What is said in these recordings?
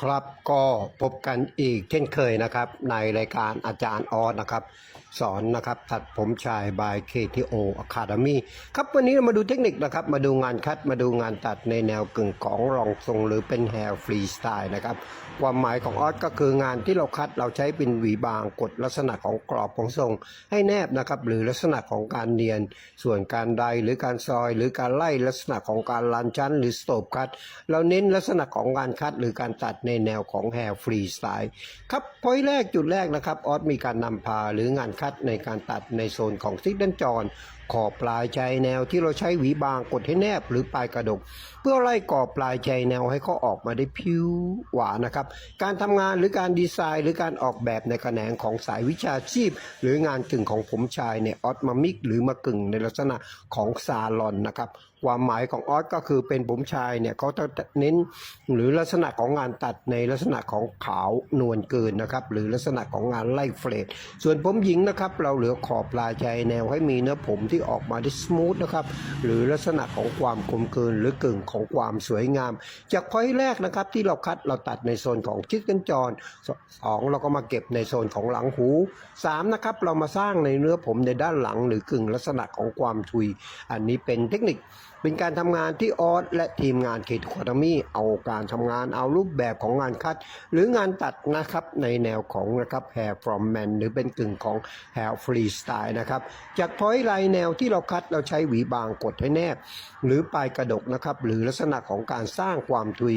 ครับก็พบกันอีกเช่นเคยนะครับ ในรายการอาจารย์ออสนะครับ สอนนะครับตัดผมชาย by KTO Academy ครับวันนี้เรามาดูเทคนิคนะครับ มาดูงานคัดมาดูงานตัดในแนวกึ่งของรองทรงหรือเป็นแฮร์ฟรีสไตล์นะครับความหมายของออสก็คืองานที่เราคัดเราใช้เป็นหวีบางกดลักษณะของกรอบของทรง ให้แนบนะครับหรือลักษณะของการเนียน ส่วนการใดหรือการซอย หรือการไล่ลักษณะของการลันชั้น หรือสโตปคัดเราเน้นลักษณะของการคัดหรือการตัดในแนวของ hair free style ครับพอยแรกจุดแรกนะครับออสมีการนำพาหรืองานคัดในการตัดในโซนของซิกดันจรขอบปลายชายแนวที่เราใช้หวีบางกดให้แนบหรือปลายกระดก เพื่อไล่กรอบปลายชายแนวให้เขาออกมาได้ผิวหวานนะครับการทำงานหรือการดีไซน์ หรือการออกแบบในแขนงของสายวิชาชีพ หรืองานกึ่งของผมชายเนี่ยออสมามิก หรือมากึ่งในลักษณะของซาลอนนะครับ ความหมายของออสก็คือเป็นผมชายเนี่ยเขาจะเน้นหรือลักษณะของงานตัดในลักษณะของขาวนวลเกินนะครับ หรือลักษณะของงานไล่เฟรดส่วนผมหญิงนะครับ เราเหลือขอบปลายชายแนวให้มีเนื้อผมที่ออกมาได้สมูทนะครับ หรือลักษณะของความคมเกินหรือกึ่งของความสวยงาม จากพอยแรกนะครับที่เราคัดเราตัดในโซนของชิดกันจรสสองเราก็มาเก็บในโซนของหลังหูสามนะครับเรามาสร้างในเนื้อผมในด้านหลัง หรือกึ่งลักษณะของความทุย อันนี้เป็นเทคนิค เป็นการทำงานที่ออสและทีมงานเคทคอร์มี่เอาการทำงานเอารูปแบบของงานคัด หรืองานตัดนะครับในแนวของนะครับ hair from man หรือเป็นกึ่งของ hair free style นะครับจากพอยลายแนวที่เราคัดเราใช้หวีบางกดให้แนบ หรือปลายกระดกนะครับหรือลักษณะของการสร้างความทุย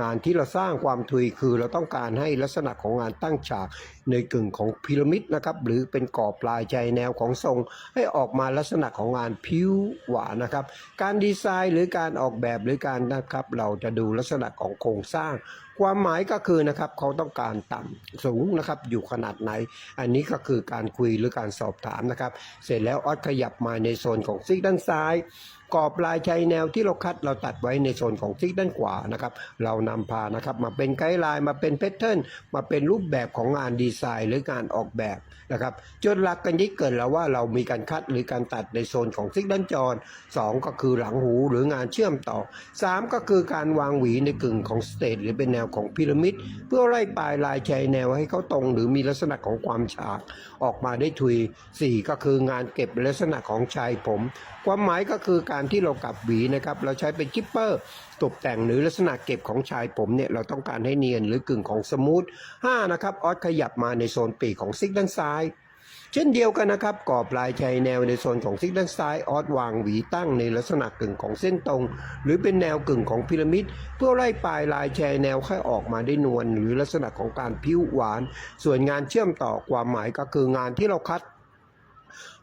งานที่เราสร้างความทุยคือเราต้องการให้ลักษณะของงานตั้งฉาก ในกึ่งของพีระมิดนะครับหรือเป็นกรอบปลายใจแนวของทรง ให้ออกมาลักษณะของงานผิวหวานนะครับ การดีไซน์หรือการออกแบบหรือการนะครับ เราจะดูลักษณะของโครงสร้างความหมายก็คือนะครับเขาต้องการต่ำสูงนะครับอยู่ขนาดไหน อันนี้ก็คือการคุยหรือการสอบถามนะครับ เสร็จแล้วออสขยับมาในโซนของซีกด้านซ้าย กรอบลายชายแนวที่เราคัดเราตัดไว้ในโซนของซีกด้านขวานะครับ เรานำพานะครับมาเป็นไกด์ไลน์มาเป็นแพทเทิร์นมาเป็นรูปแบบของงานดีไซน์หรือการออกแบบนะครับจนหลักกันยิ่เกิดแล้วว่าเรามีการคัดหรือการตัดในโซนของซิกด้านจรสองก็คือหลังหูหรืองานเชื่อมต่อสามก็คือการวางหวีในกึ่งของสเตทหรือเป็นแนวของพีระมิด เพื่อไล่ปลายลายชายแนวให้เขาตรง หรือมีลักษณะของความฉากออกมาได้ทุยสี่ก็คืองานเก็บลักษณะของชายผม ความหมายก็คือการที่เรากลับหวีนะครับเราใช้เป็นคิปเปอร์ตกแต่งหรือลักษณะเก็บของชายผมเนี่ยเราต้องการให้เนียนหรือกึ่งของสมูทห้านะครับออสขยับมาในโซนปีกของซิกด้านซ้าย เช่นเดียวกันนะครับกรอบลายชายแนวในโซนของซิกด้านซ้ายออดวางหวีตั้งในลักษณะกึ่งของเส้นตรง หรือเป็นแนวกึ่งของพีระมิด เพื่อไล่ปลายลายชายแนวให้ออกมาได้นวลหรือลักษณะของการพิ้วหวาน ส่วนงานเชื่อมต่อความหมายก็คืองานที่เราคัด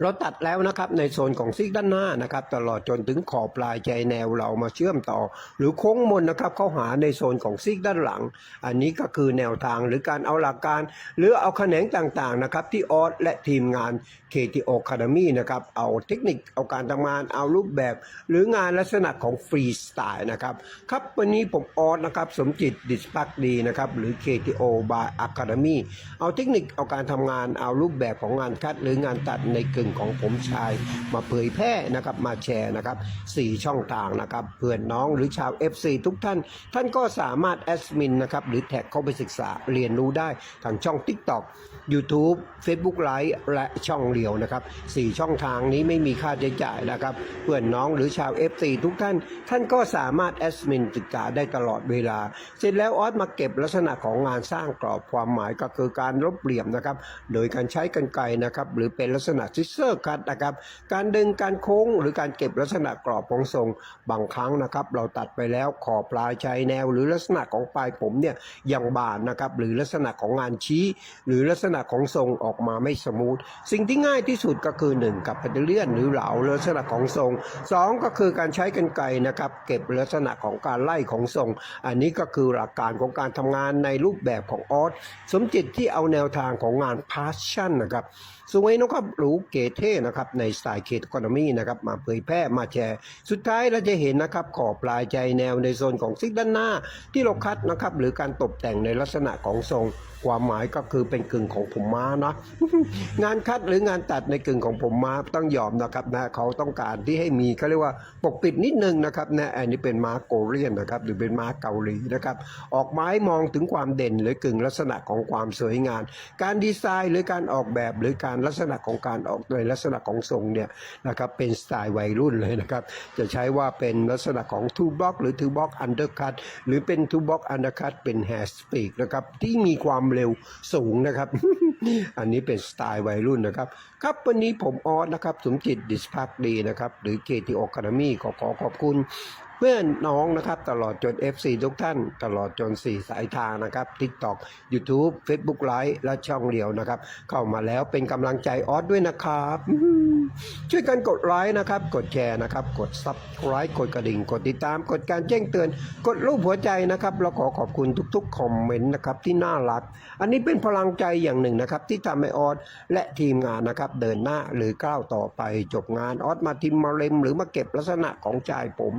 เราตัดแล้วนะครับในโซนของซีกด้านหน้านะครับ ตลอดจนถึงขอบปลายใจแนวเรามาเชื่อมต่อ หรือโค้งมนนะครับเข้าหาในโซนของซีกด้านหลัง อันนี้ก็คือแนวทางหรือการเอาหลักการ หรือเอาแขนงต่างๆนะครับที่ออสและทีมงาน KTO Academy นะครับเอาเทคนิคเอาการทำงานเอารูปแบบ หรืองานลักษณะของฟรีสไตล์นะครับครับวันนี้ผมออสนะครับสมจิตดิสปักดีนะครับหรือ KTO by Academy เอาเทคนิคเอาการทำงานเอารูปแบบของงานคัดหรืองานตัดในกึ่งของผมชาย มาเผยแพร่นะครับมาแชร์นะครับสี่ช่องทางนะครับเพื่อนน้องหรือชาว FC ทุกท่าน ท่านก็สามารถแอดมินนะครับหรือแท็กเข้าไปศึกษาเรียนรู้ได้ทางช่อง TikTok YouTube Facebook Live และช่องเรียวนะครับสี่ช่องทางนี้ไม่มีค่าใช้จ่ายนะครับเพื่อนน้องหรือชาว FC ทุกท่าน ท่านก็สามารถแอดมินศึกษาได้ตลอดเวลา เสร็จแล้วออสมาเก็บลักษณะของงานสร้างกรอบความหมายก็คือการลบเหลี่ยมนะครับโดยการใช้กันไกรนะครับหรือเป็นลักษณะซิเซอร์คัตนะครับ การดึงการโค้งหรือการเก็บลักษณะกรอบของทรงบางครั้งนะครับ เราตัดไปแล้วขอบปลายชายแนว หรือลักษณะของปลายผมเนี่ยยังบานนะครับหรือลักษณะของงานชี้ หรือลักษณะของทรงออกมาไม่สมูทสิ่งที่ง่ายที่สุดก็คือ 1 กับแพเทเลียนหรือเหลาลักษณะของทรง 2 ก็คือการใช้กันไกนะครับเก็บลักษณะของการไล่ของทรง อันนี้ก็คือหลักการของการทำงานในรูปแบบของออสสมจิตที่เอาแนวทางของงานพาชั่นนะครับสวยนะครับหรูเก๋เท่นะครับในสไตล์เคทคอนมีนะครับมาเผยแพร่มาแชร์ สุดท้ายเราจะเห็นนะครับขอบปลายใจแนวในโซนของซิกด้านหน้าที่เราคัดนะครับหรือการตกแต่งในลักษณะของทรง ความหมายก็คือเป็นกึ่งของผมม้านะงานคัดหรืองานตัดในกึ่งของผมม้าต้องยอมนะครับนะเขาต้องการที่ให้มีเขาเรียกว่าปกปิดนิดนึงนะครับนะอันนี้เป็นม้าโกเรียนนะครับหรือเป็นม้าเกาหลีนะครับออกไม้มองถึงความเด่นหรือกึ่งลักษณะของความสวยงามการดีไซน์หรือการออกแบบหรือการลักษณะของการออกในลักษณะของทรงเนี่ยนะครับเป็นสไตล์วัยรุ่นเลยนะครับจะใช้ว่าเป็นลักษณะของทูบล็อกหรือทูบล็อกอันเดอร์คัตหรือเป็นทูบล็อกอันเดอร์คัตเป็นแฮร์สปีกนะครับที่มีความเร็วสูงนะครับ อันนี้เป็นสไตล์วัยรุ่นนะครับ ครับวันนี้ผมออสนะครับ สมจิตดิสพักดีนะครับ หรือเกติโอคานามีขอขอขอบคุณ เพื่อนน้องนะครับตลอดจน FC ทุกท่าน ตลอดจน 4 สายทางนะครับ TikTok YouTube Facebook Live และช่องเดียวนะครับ เข้ามาแล้วเป็นกำลังใจออสด้วยนะครับ ช่วยกันกดไลค์นะครับ กดแชร์นะครับ กด Subscribe กดกระดิ่ง กดติดตาม กดการแจ้งเตือน กดรูปหัวใจนะครับเราขอขอบคุณทุกๆคอมเมนต์นะครับที่น่ารัก อันนี้เป็นพลังใจอย่างหนึ่งนะครับที่ทำให้ออสและทีมงานนะครับเดินหน้าหรือก้าวต่อไปจบงานออสมาทิมมาเล็มหรือมาเก็บลักษณะของชายผม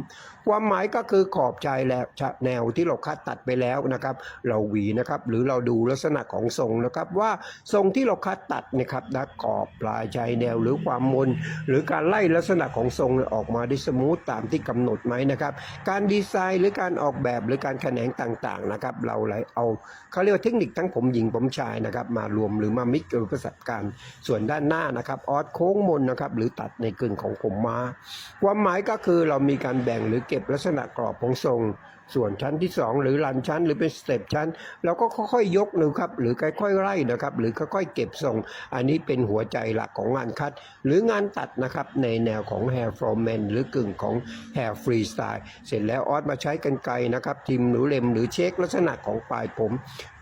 ความหมายก็คือขอบชายแล้วแนวที่เราคัดตัดไปแล้วนะครับ เราหวีนะครับ หรือเราดูลักษณะของทรงนะครับ ว่าทรงที่เราคัดตัดนะครับนะขอบปลายชายแนวหรือความมน หรือการไล่ลักษณะของทรงออกมาได้สมูทตามที่กำหนดไหมนะครับ การดีไซน์หรือการออกแบบหรือการแขนงต่างๆนะครับ เราเลยเอาเขาเรียกว่าเทคนิคทั้งผมหญิงผมชายนะครับ มารวมหรือมามิกกับประสบการณ์ส่วนด้านหน้านะครับออสโค้งมนนะครับ หรือตัดในกึ่งของผมมา ความหมายก็คือเรามีการแบ่งหรือเก็บลักษณะกรอบของทรงส่วนชั้นที่ 2 หรือลันชั้นหรือเป็นสเต็ปชั้นเราก็ค่อยๆยกนะครับหรือค่อยๆไล่นะครับ หรือค่อยๆเก็บทรง อันนี้เป็นหัวใจหลักของงานคัด หรืองานตัดนะครับในแนวของ hair from man หรือกึ่งของ hair freestyle เสร็จแล้วออสมาใช้กันไกรนะครับทิมหรือเล็มหรือเช็คลักษณะของปลายผม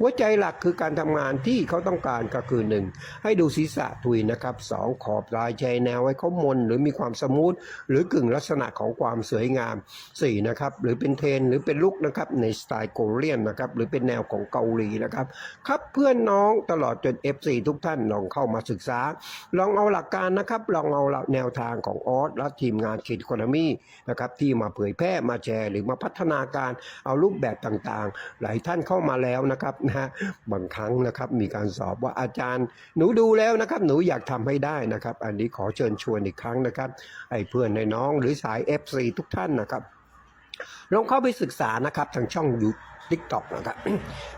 หัวใจหลักคือการทำงานที่เขาต้องการก็คือ 1 ให้ดูศีรษะทุยนะครับสองขอบลายชายแนวให้เขามน หรือมีความสมูทหรือกึ่งลักษณะของความสวยงาม 4 นะครับหรือเป็นเทรนหรือเป็นลุกนะครับในสไตล์โกเรียนนะครับหรือเป็นแนวของเกาหลีนะครับครับเพื่อนน้องตลอดจน FC ทุกท่านลองเข้ามาศึกษา ลองเอาหลักการนะครับลองเอาแนวทางของออสและทีมงานคิดคอนมีนะครับที่มาเผยแพร่มาแชร์ หรือมาพัฒนาการเอารูปแบบต่างๆ หลายท่านเข้ามาแล้วนะครับนะฮะบางครั้งนะครับมีการสอบว่าอาจารย์ หนูดูแล้วนะครับหนูอยากทำให้ได้นะครับ อันนี้ขอเชิญชวนอีกครั้งนะครับไอ้เพื่อนในน้องหรือสาย FC ทุกท่านนะครับ ลองเข้าไปศึกษานะครับทางช่องยูทิกต็อกนะครับ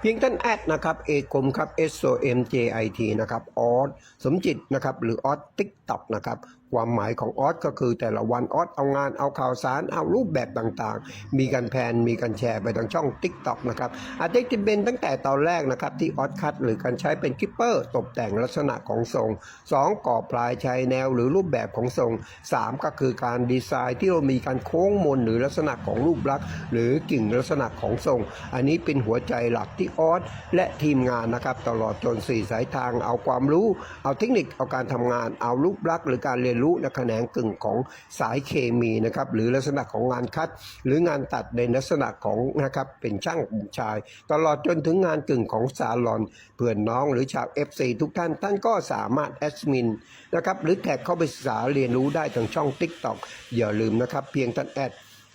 เพียงท่านแอดนะครับเอกมครับ S O M J I T นะครับออสสมจิตนะครับหรือออสทิกต็อกนะครับ ความหมายของออสก็คือแต่ละวันออสเอางานเอาข่าวสารเอารูปแบบต่างๆ มีการแพนมีการแชร์ไปทางช่อง Tik t o อกนะครับอาจจะเป็นตั้งแต่ตอนแรกนะครับที่ออสคัดหรือการใช้เป็นคิปเปอร์ตกแต่งลักษณะของทรง 2. ก่อปลายชายแนวหรือรูปแบบของทรง 3. ก็คือการดีไซน์ที่เรามีการโค้งมนหรือลักษณะของรูปลักษณ์ หรือกิ่งลักษณะของทรง อันนี้เป็นหัวใจหลักที่ออสและทีมงานนะครับตลอดจนสี่สายทางเอาความรู้ เอาเทคนิคเอาการทำงานเอารูปลักษณ์หรือการเรียนรู้ในแขนงกึ่งของสายเคมีนะครับหรือลักษณะของงานคัด หรืองานตัดในลักษณะของนะครับเป็นช่างชาย ตลอดจนถึงงานกึ่งของซาลอนเพื่อนน้องหรือชาว FC ทุกท่านท่านก็สามารถแอดมินนะครับหรือแท็กเข้าไปศึกษาเรียนรู้ได้ทางช่อง TikTok อย่าลืมนะครับ เพียงท่านแอด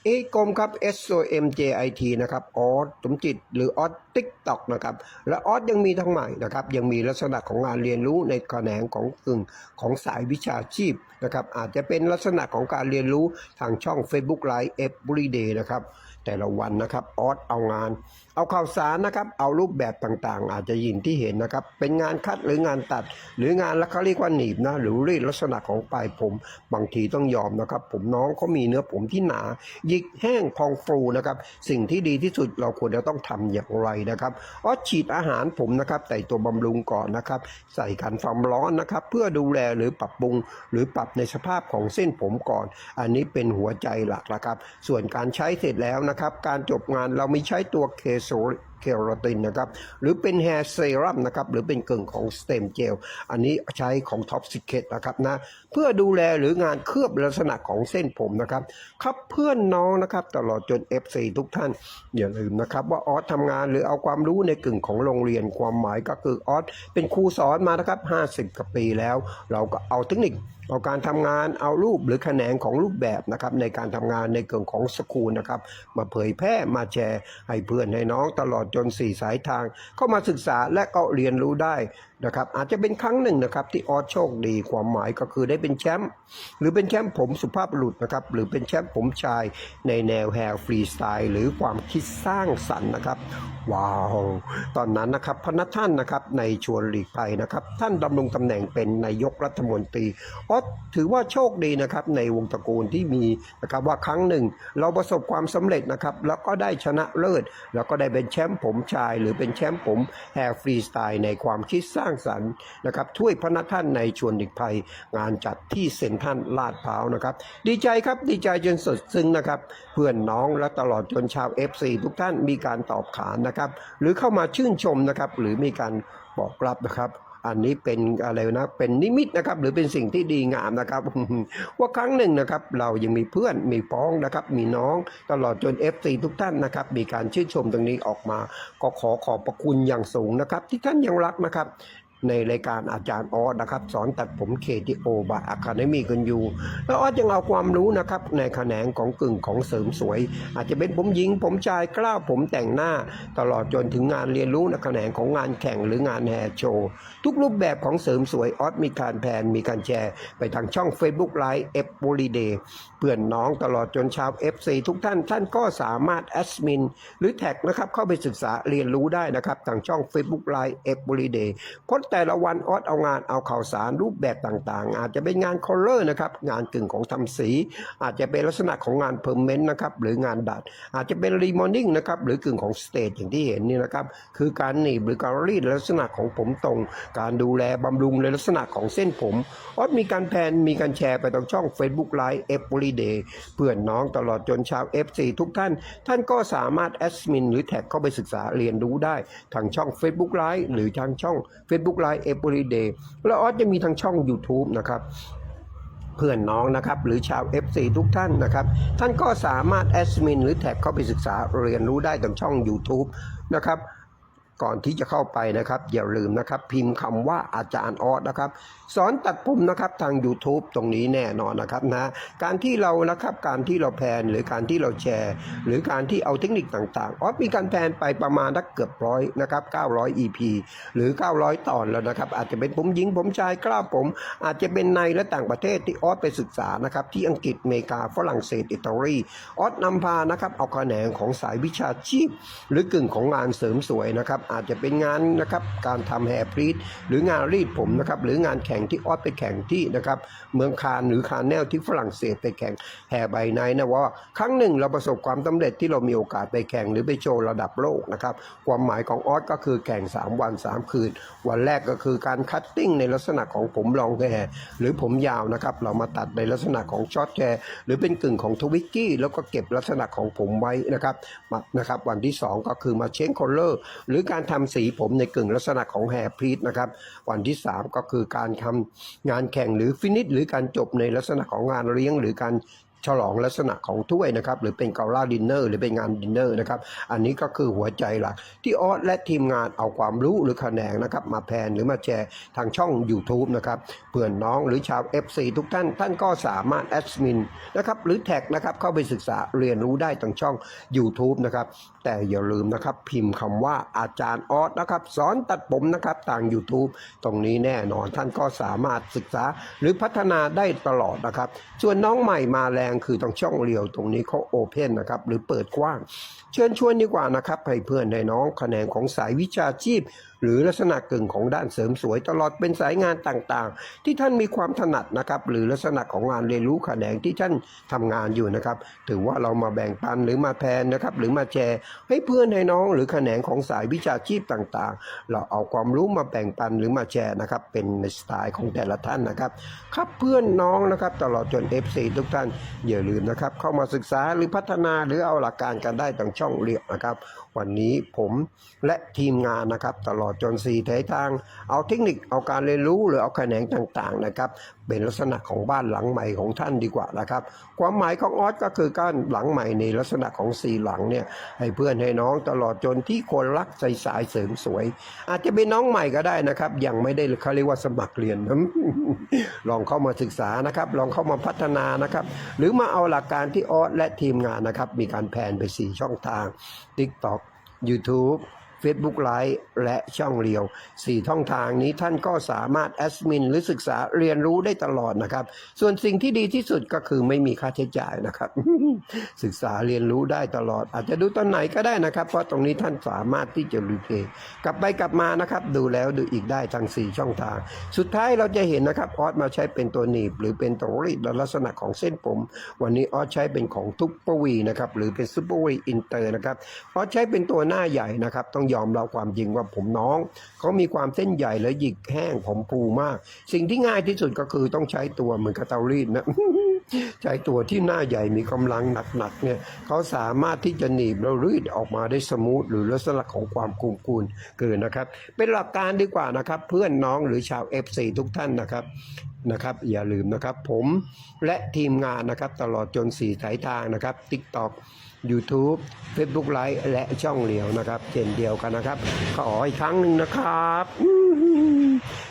อกรมครับ S O M J I T นะครับออสสมจิตหรือออสติ๊กต็อกนะครับ และออสยังมีทั้งใหม่นะครับ ยังมีลักษณะของงานเรียนรู้ในแขนงของกึ่งของสายวิชาชีพนะครับ อาจจะเป็นลักษณะของการเรียนรู้ทางช่อง Facebook Live Everyday นะครับ แต่ละวันนะครับออสเอางาน เอาข่าวสารนะครับเอารูปแบบต่างๆ อาจจะยินที่เห็นนะครับ เป็นงานคัดหรืองานตัด หรืองานแล้วเขาเรียกว่าหนีบนะหรือรีดลักษณะของปลายผม บางทีต้องยอมนะครับ ผมน้องเขามีเนื้อผมที่หนาหยิกแห้งพองฟูนะครับสิ่งที่ดีที่สุดเราควรจะต้องทำอย่างไรนะครับอ๋อฉีดอาหารผมนะครับใส่ตัวบำรุงก่อนนะครับ ใส่กันความร้อนนะครับ เพื่อดูแลหรือปรับปรุง หรือปรับในสภาพของเส้นผมก่อน อันนี้เป็นหัวใจหลักนะครับ ส่วนการใช้เสร็จแล้วนะครับ การจบงานเราไม่ใช้ตัวเคโซเคราตินนะครับ หรือเป็นแฮร์เซรั่มนะครับ หรือเป็นกึ่งของสเต็มเจล อันนี้ใช้ของท็อปซิเคตนะครับนะ เพื่อดูแลหรืองานเคลือบลักษณะของเส้นผมนะครับ ครับเพื่อนน้องนะครับ ตลอดจน FC ทุกท่าน อย่าลืมนะครับ ว่าออสทำงานหรือเอาความรู้ในกึ่งของโรงเรียนความหมายก็คือออสเป็นครูสอนมานะครับ 50กว่าปีแล้ว เราก็เอาเทคนิคเอาการทำงานเอารูปหรือแขนงของรูปแบบนะครับในการทำงานในเกี่ยวของสกูลนะครับมาเผยแพร่มาแชร์ให้เพื่อนให้น้องตลอดจนสี่สายทาง เข้ามาศึกษาและก็เรียนรู้ได้นะครับอาจจะเป็นครั้งหนึ่งนะครับที่ออสโชคดีความหมายก็คือได้เป็นแชมป์หรือเป็นแชมป์ผมสุภาพบุรุษนะครับหรือเป็นแชมป์ผมชายในแนวแฮร์ฟรีสไตล์หรือความคิดสร้างสรรค์นะครับว้าวตอนนั้นนะครับพนักท่านนะครับในชวนหลีกภัยนะครับท่านดำรงตำแหน่งเป็นนายกรัฐมนตรีออสถือว่าโชคดีนะครับในวงตระกูลที่มีนะครับว่าครั้งหนึ่ง เราประสบความสำเร็จนะครับแล้วก็ได้ชนะเลิศแล้วก็ได้เป็นแชมป์ผมชาย หรือเป็นแชมป์ผมแฮร์ฟรีสไตล์ในความคิดสร้างสรรค์นะครับถ้วยพนักท่านในชวนดิกภัย งานจัดที่เซ็นทรัลลาดพร้าวนะครับ ดีใจครับดีใจจนสดซึ้งนะครับ เพื่อนน้องและตลอดจนชาว FC ทุกท่านมีการตอบขานนะครับ หรือเข้ามาชื่นชมนะครับ หรือมีการบอกรับนะครับ อันนี้เป็นอะไรนะ เป็นนิมิตนะครับ หรือเป็นสิ่งที่ดีงามนะครับ ว่าครั้งหนึ่งนะครับ เรายังมีเพื่อนมีพ้องนะครับ มีน้องตลอดจน FC ทุกท่านนะครับ มีการชื่นชมตรงนี้ออกมา ก็ขอขอบพระคุณอย่างสูงนะครับ ที่ท่านยังรักนะครับ ในรายการอาจารย์ออสนะครับ สอนตัดผมเคทีโอบาอะคาเดมี่กันอยู่ แล้วออสยังเอาความรู้นะครับ ในแขนงของกึ่งของเสริมสวย อาจจะเป็นผมหญิง ผมชายกล้าวผมแต่งหน้า ตลอดจนถึงงานเรียนรู้ในแขนงของงานแข่งหรืองานแฮร์โชว์ทุกรูปแบบของเสริมสวยออสมีการแพนมีการแชร์ ไปทางช่อง Facebook Live เอฟบูรีเดย์เพื่อนน้องตลอดจนชาว FC ทุกท่านท่านก็สามารถแอดมิน หรือแท็กนะครับเข้าไปศึกษาเรียนรู้ได้นะครับทางช่อง Facebook Live เอฟบูรีเดย์เพราะแต่ละวันออสเอางานเอาข่าวสารรูปแบบต่างๆ อาจจะเป็นงานคอลเลอร์นะครับงานกึ่งของทำสี อาจจะเป็นลักษณะของงานเพอร์เมนต์นะครับหรืองานดัด อาจจะเป็นรีมอนิ่งนะครับหรือกึ่งของสเตจอย่างที่เห็นนี่นะครับคือการหนีบหรือการรีดลักษณะของผมตรง การดูแลบำรุงในลักษณะของเส้นผมออสมีการแพนมีการแชร์ไปทางช่อง Facebook Live Every Day เพื่อนน้องตลอดจนชาว FC ทุกท่าน ท่านก็สามารถแอดมินหรือแท็กเข้าไปศึกษาเรียนรู้ได้ ทางช่อง Facebook Live หรือทางช่อง Facebook Live Every Day แล้วออสจะมีทางช่อง YouTube นะครับเพื่อนน้องนะครับหรือชาว FC ทุกท่านนะครับ ท่านก็สามารถแอดมินหรือแท็กเข้าไปศึกษาเรียนรู้ได้ทางช่อง YouTube นะครับ ก่อนที่จะเข้าไปนะครับ อย่าลืมนะครับ พิมพ์คำว่าอาจารย์ออสนะครับ สอนตัดผมนะครับทาง YouTube ตรงนี้แน่นอนนะครับนะการที่เรานะครับการที่เราแพนหรือการที่เราแชร์ หรือการที่เอาเทคนิคต่างๆออสมีการแพนไปประมาณนักเกือบร้อยนะครับ900 EP หรือ 900 ตอนแล้วนะครับ อาจจะเป็นผมหญิงผมชายกล้าผม อาจจะเป็นในและต่างประเทศที่ออสไปศึกษานะครับที่อังกฤษอเมริกาฝรั่งเศสอิตาลีออสนำพานะครับเอาแขนงของสายวิชาชีพ หรือกึ่งของงานเสริมสวยนะครับอาจจะเป็นงานนะครับการทำแฮร์พรีดหรืองานรีดผมนะครับหรืองานแข่งที่ออสไปแข่งที่นะครับเมืองคานหรือคานแนลที่ฝรั่งเศสไปแข่งแฮร์ใบไนนะว่า ครั้งหนึ่งเราประสบความสำเร็จที่เรามีโอกาสไปแข่งหรือไปโชว์ระดับโลกนะครับความหมายของออสก็คือแข่ง 3 วัน 3 คืน วันแรกก็คือการคัตติ้งในลักษณะของผมลองแฮร์หรือผมยาวนะครับเรามาตัดในลักษณะของช็อตแฮร์หรือเป็นกึ่งของทวิกกี้แล้วก็เก็บลักษณะของผมไว้นะครับมานะครับวันที่ 2 ก็คือมาเชนคอลเลอร์หรือการการทำสีผมในกึ่งลักษณะของแฮร์พรีทนะครับ วันที่ 3 ก็คือการทำงานแข่งหรือฟินิชหรือการจบในลักษณะของงานเลี้ยงหรือการ ฉลองลักษณะของถ้วยนะครับหรือเป็นเกาล่าดินเนอร์หรือเป็นงานดินเนอร์นะครับอันนี้ก็คือหัวใจหลัก ที่ออสและทีมงานเอาความรู้หรือแขนงนะครับมาแพนหรือมาแชร์ทางช่อง YouTube นะครับเพื่อนน้องหรือชาว FC ทุกท่านท่านก็สามารถแอดมินนะครับหรือแท็กนะครับเข้าไปศึกษาเรียนรู้ได้ทางช่อง YouTube นะครับแต่อย่าลืมนะครับพิมพ์คำว่าอาจารย์ออสนะครับสอนตัดผมนะครับทาง YouTube ตรงนี้แน่นอนท่านก็สามารถศึกษาหรือพัฒนาได้ตลอดนะครับส่วนน้องใหม่มาแรงคือตรงช่องเรียวตรงนี้เขาโอเพนนะครับหรือเปิดกว้าง เชิญชวนดีกว่านะครับให้เพื่อนให้น้องแขนงของสายวิชาชีพ หรือลักษณะกึ่งของด้านเสริมสวยตลอดเป็นสายงานต่างๆ ที่ท่านมีความถนัดนะครับหรือลักษณะของงานเรียนรู้แขนงที่ท่านทำงานอยู่นะครับถือว่าเรามาแบ่งปันหรือมาแทนนะครับหรือมาแชร์ให้เพื่อนให้น้องหรือแขนงของสายวิชาชีพต่างๆ เราเอาความรู้มาแบ่งปันหรือมาแชร์นะครับเป็นในสไตล์ของแต่ละท่านนะครับครับเพื่อนน้องนะครับตลอดจน FC ทุกท่านอย่าลืมนะครับ เข้ามาศึกษาหรือพัฒนาหรือเอาหลักการกันได้ทางช่องเรียกนะครับ วันนี้ผมและทีมงานนะครับ ตลอดจนสี่ททาง เอาเทคนิคเอาการเรียนรู้หรือเอาแขนงต่างๆนะครับ เป็นลักษณะของบ้านหลังใหม่ของท่านดีกว่านะครับ ความหมายของออสก็คือการหลังใหม่ในลักษณะของสี่หลังเนี่ยให้เพื่อนให้น้องตลอดจนที่คนรักใส่สายเสริมสวย อาจจะเป็นน้องใหม่ก็ได้นะครับ ยังไม่ได้เขาเรียกว่าสมัครเรียนลองเข้ามาศึกษานะครับ ลองเข้ามาพัฒนานะครับหรือือมาเอาหลักการที่ออสและทีมงานนะครับ มีการแผนไป 4 ช่องทาง TikTok YouTube Facebook Live และช่องเรียว4ช่องทางนี้ท่านก็สามารถแอดมินหรือศึกษาเรียนรู้ได้ตลอดนะครับ ส่วนสิ่งที่ดีที่สุดก็คือไม่มีค่าใช้จ่ายนะครับ ศึกษาเรียนรู้ได้ตลอด อาจจะดูตอนไหนก็ได้นะครับ เพราะตรงนี้ท่านสามารถที่จะรีเพย์กลับไปกลับมานะครับ ดูแล้วดูอีกได้ทั้ง 4 ช่องทาง สุดท้ายเราจะเห็นนะครับออสมาใช้เป็นตัวหนีบ หรือเป็นตัวรีดลักษณะของเส้นผม วันนี้ออสใช้เป็นของทุกปวีนะครับหรือเป็นซุปเปอร์วีอินเตอร์นะครับออสใช้เป็นตัวหน้าใหญ่นะครับต้องยอมรับความจริงว่าผมน้องเขามีความเส้นใหญ่และหยิกแห้งผมฟูมาก สิ่งที่ง่ายที่สุดก็คือต้องใช้ตัวเหมือนกับเตารีดนะใช้ตัวที่หน้าใหญ่มีกำลังหนักๆเนี่ยเขาสามารถที่จะหนีบแล้วรีดออกมาได้สมูทหรือลักษณะของความคุมกูลเกินนะครับ เป็นหลักการดีกว่านะครับ เพื่อนน้องหรือชาว F4 ทุกท่านนะครับนะครับ อย่าลืมนะครับ ผมและทีมงานนะครับ ตลอดจนสี่สายทางนะครับ TikTok YouTube Facebook Live และช่องเหลียวนะครับเช่นเดียวกันนะครับขออีกครั้งหนึ่งนะครับ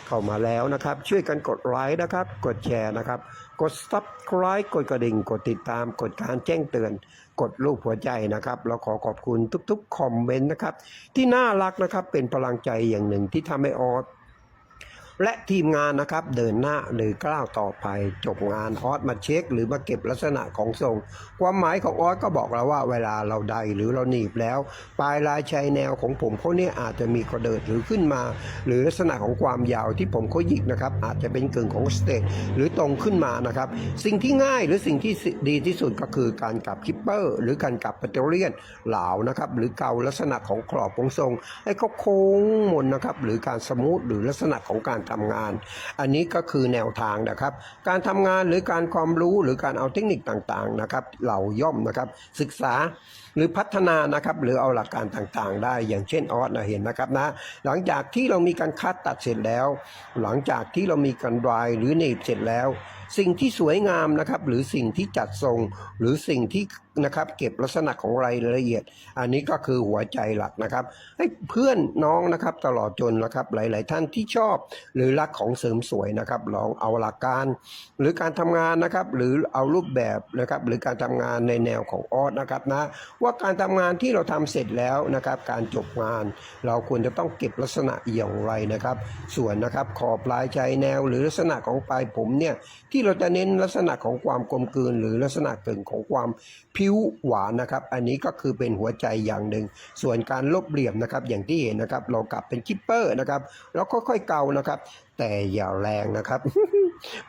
เข้ามาแล้วนะครับ ช่วยกันกดไลค์นะครับ กดแชร์นะครับ กด subscribe กดกระดิ่ง กดติดตาม กดการแจ้งเตือน กดรูปหัวใจนะครับเราขอขอบคุณทุกๆคอมเมนต์นะครับ ที่น่ารักนะครับเป็นพลังใจอย่างหนึ่งที่ทำให้ออส และทีมงานนะครับเดินหน้าหรือก้าวต่อไปจบงานออสมาเช็ค หรือมาเก็บลักษณะของทรง ความหมายของออสก็บอกเราว่าเวลาเราใดหรือเราหนีบแล้ว ปลายลายชายแนวของผมเขาเนี่ยอาจจะมีกระเดิดหรือขึ้นมา หรือลักษณะของความยาวที่ผมเขาหยิกนะครับอาจจะเป็นกึ่งของสเตทหรือตรงขึ้นมานะครับสิ่งที่ง่ายหรือสิ่งที่ดีที่สุดก็คือการกลับคิปเปอร์ หรือการกลับปัตเตอร์เลียนเหลานะครับหรือเกาลักษณะของกรอบของทรงให้เขาโค้งมนนะครับหรือการสมูทหรือลักษณะของการทำงาน อันนี้ก็คือแนวทางนะครับ การทำงานหรือการความรู้หรือการเอาเทคนิคต่างๆนะครับเราย่อมนะครับศึกษาหรือพัฒนานะครับหรือเอาหลักการต่างๆ ได้อย่างเช่นออสนะเห็นนะครับนะหลังจากที่เรามีการคัดตัดเสร็จแล้ว หลังจากที่เรามีการดรายหรือเนบเสร็จแล้ว สิ่งที่สวยงามนะครับ หรือสิ่งที่จัดทรง หรือสิ่งที่นะครับเก็บลักษณะของรายละเอียด อันนี้ก็คือหัวใจหลักนะครับ ให้เพื่อนน้องนะครับตลอดจนนะครับหลาย ๆ ท่านที่ชอบ หรือรักของเสริมสวยนะครับ ลองเอาหลักการ หรือการทำงานนะครับหรือเอารูปแบบนะครับหรือการทำงานในแนวของออสนะครับนะว่าการทำงานที่เราทำเสร็จแล้วนะครับการจบงาน เราควรจะต้องเก็บลักษณะอย่างไรนะครับ ส่วนนะครับขอบปลายใจแนว หรือลักษณะของปลายผมเนี่ยทที่เราจะเน้นลักษณะของความกลมกลืน หรือลักษณะเกินของความผิวหวานนะครับ อันนี้ก็คือเป็นหัวใจอย่างหนึ่ง ส่วนการลบเหลี่ยมนะครับอย่างที่เห็นนะครับ เรากลับเป็นคิปเปอร์นะครับแล้วค่อยๆเกานะครับ แต่อย่าแรงนะครับ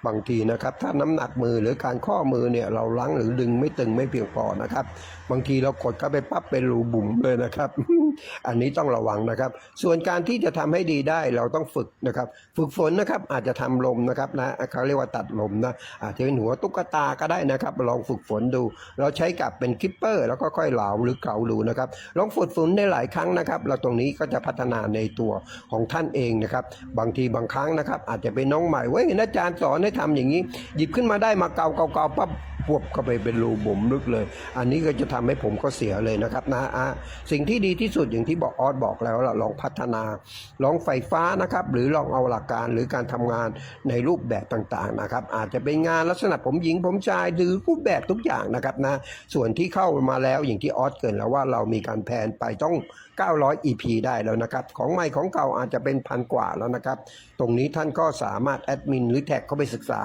บางทีนะครับ ถ้าน้ำหนักมือหรือการข้อมือเนี่ยเราลังหรือดึงไม่ตึงไม่เพียงพอนะครับ บางทีเรากดเข้าไปปั๊บเป็นรูบุ๋มเลยนะครับ อันนี้ต้องระวังนะครับ ส่วนการที่จะทำให้ดีได้เราต้องฝึกนะครับ ฝึกฝนนะครับอาจจะทำลมนะครับนะเขาเรียกว่าตัดลมนะอาจจะเป็นหัวตุ๊กตาก็ได้นะครับ ลองฝึกฝนดู เราใช้กับเป็นคิปเปอร์ แล้วก็ค่อยเหลาหรือเกาดูนะครับลองฝึกฝนได้หลายครั้งนะครับ เราตรงนี้ก็จะพัฒนาในตัวของท่านเองนะครับ บางทีบางครั้งนะครับ อาจจะเป็นน้องใหม่เว้ยเห็นอาจารย์สอนให้ทำอย่างนี้ หยิบขึ้นมาได้มาเกาเกาเกาปั๊บพวบเข้าไปเป็นรูบุ๋มลึกเลย อันนี้ก็จะทำให้ผมก็เสียเลยนะครับนะอะสิ่งที่ดีที่สุดอย่างที่บอกออสบอกแล้วล่ะลองพัฒนา ลองไฟฟ้านะครับ หรือลองเอาหลักการหรือการทำงานในรูปแบบต่างๆนะครับ อาจจะเป็นงานลักษณะผมหญิงผมชายหรือรูปแบบทุกอย่างนะครับนะ ส่วนที่เข้ามาแล้วอย่างที่ออสเกินแล้วว่าเรามีการแพนไปต้อง 900 EP ได้แล้วนะครับ ของใหม่ของเก่าอาจจะเป็นพันกว่าแล้วนะครับ ตรงนี้ท่านก็สามารถแอดมินหรือแท็กเข้าไปศึกษา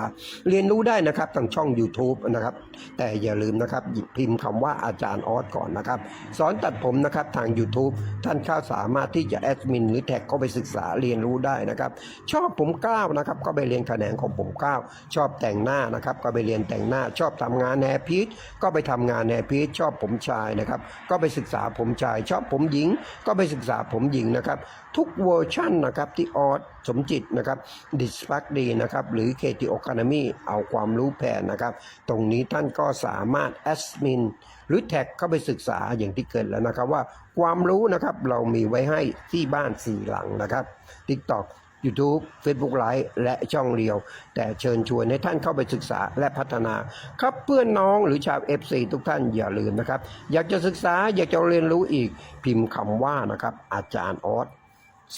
เรียนรู้ได้นะครับทางช่อง YouTube นะครับ แต่อย่าลืมนะครับพิมพ์คำว่าอาจารย์ออสก่อนนะครับ สอนตัดผมนะครับทาง YouTube ท่านเข้าสามารถที่จะแอดมินหรือแท็กเข้าไปศึกษาเรียนรู้ได้นะครับ ชอบผมก้าวนะครับก็ไปเรียนแขนงของผมก้าวชอบแต่งหน้านะครับก็ไปเรียนแต่งหน้า ชอบทำงานแนพีชก็ไปทำงานแนพีชชอบผมชายนะครับก็ไปศึกษาผมชาย ชอบผมหญิงก็ไปศึกษาผมหญิงนะครับ ทุกเวอร์ชั่นนะครับที่ออสสมจิตนะครับดิสพักดีนะครับหรือเคติโอคานามีเอาความรู้แผ่นะครับ ตรงนี้ท่านก็สามารถแอสมินหรือแท็กเข้าไปศึกษาอย่างที่เกิดแล้วนะครับว่าความรู้นะครับเรามีไว้ให้ที่บ้านสี่หลังนะครับ TikTok YouTube Facebook Live และช่องเรียว แต่เชิญชวนให้ท่านเข้าไปศึกษาและพัฒนา ครับเพื่อนน้องหรือชาว FC ทุกท่านอย่าลืมนะครับ อยากจะศึกษาอยากจะเรียนรู้อีกพิมพ์คำว่านะครับ อาจารย์ออส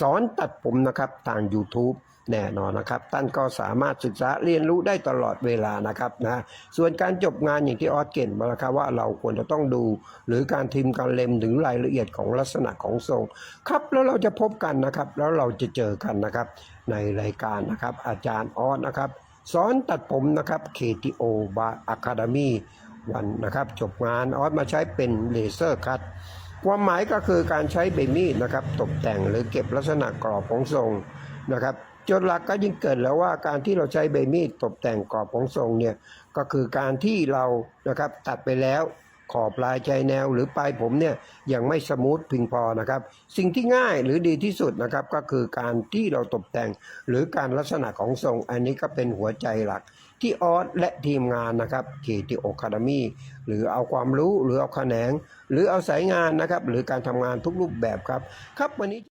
สอนตัดผมนะครับทาง YouTube แน่นอนนะครับ ท่านก็สามารถศึกษาเรียนรู้ได้ตลอดเวลานะครับนะส่วนการจบงานอย่างที่ออสเก่นมาแล้วครับว่าเราควรจะต้องดู หรือการทิมการเล็มถึงรายละเอียดของลักษณะของทรง ครับแล้วเราจะพบกันนะครับ แล้วเราจะเจอกันนะครับ ในรายการนะครับ อาจารย์ออสนะครับสอนตัดผมนะครับ KTO Bar Academy วันนะครับจบงานออสมาใช้เป็นเลเซอร์คัตความหมายก็คือการใช้ใบมีดนะครับ ตกแต่งหรือเก็บลักษณะกรอบของทรงนะครับโจทย์หลักก็ยิ่งเกิดแล้วว่าการที่เราใช้ใบมีดตกแต่งกรอบของทรงเนี่ยก็คือการที่เรานะครับตัดไปแล้วขอบปลายใจแนวหรือปลายผมเนี่ยยังไม่สมูทเพียงพอนะครับ สิ่งที่ง่ายหรือดีที่สุดนะครับก็คือการที่เราตกแต่ง หรือการลักษณะของทรง อันนี้ก็เป็นหัวใจหลัก ที่ออสและทีมงานนะครับเคทีโอคาดมีหรือเอาความรู้หรือเอาแขนง หรือเอาสายงานนะครับ หรือการทำงานทุกรูปแบบครับ ครับวันนี้